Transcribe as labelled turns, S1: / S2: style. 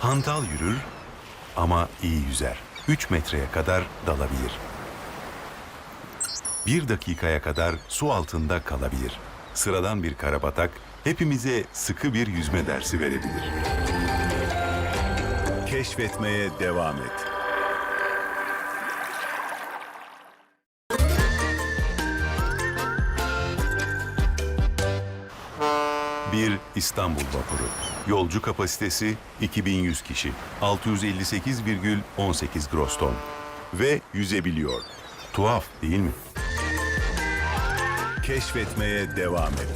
S1: Hantal yürür ama iyi yüzer. 3 metreye kadar dalabilir. 1 dakikaya kadar su altında kalabilir. Sıradan bir karabatak hepimize sıkı bir yüzme dersi verebilir. Keşfetmeye devam et. Bir İstanbul vapuru. Yolcu kapasitesi 2100 kişi. 658,18 gross ton. Ve yüzebiliyor. Tuhaf değil mi? Keşfetmeye devam et.